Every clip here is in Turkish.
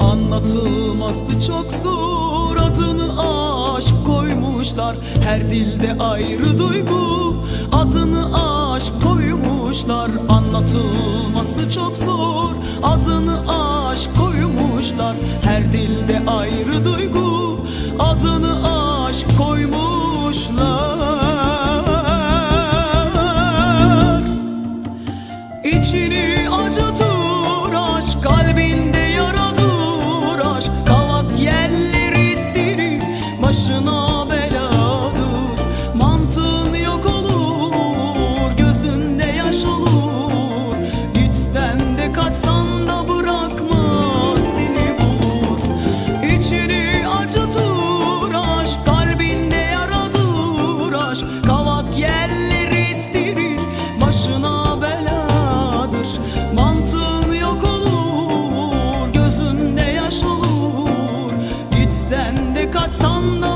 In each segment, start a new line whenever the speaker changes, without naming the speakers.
Anlatılması çok zor adını aşk koymuşlar. Her dilde ayrı duygu adını aşk koymuşlar. Anlatılması çok zor adını aşk Gitsen de kaçsan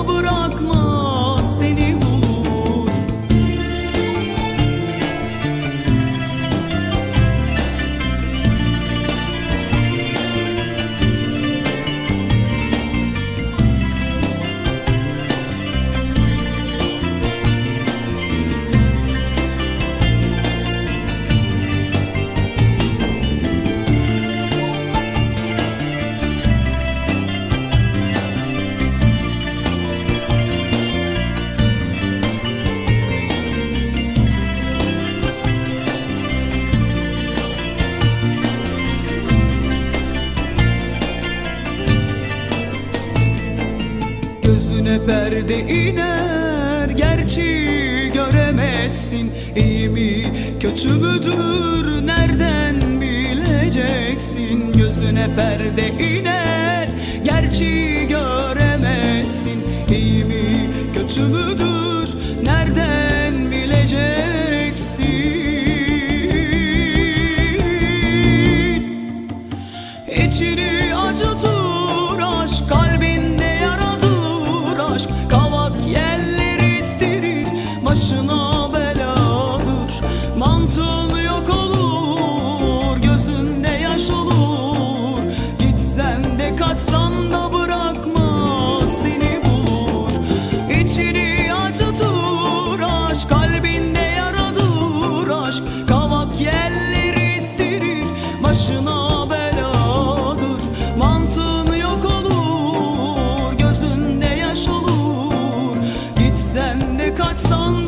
Gözüne perde iner. Gerçi göremezsin İyi mi kötü müdür? Nereden bileceksin? Gözüne perde iner Mantığın yok olur Gözünde yaş olur. Gitsen de kaçsan da bırakmaz Seni bulur. İçini acıtır aşk Kalbinde yaradır. Aşk Kavak yerleri istirir Başına beladır. Mantığın yok olur Gözünde yaş olur. Gitsen de kaçsan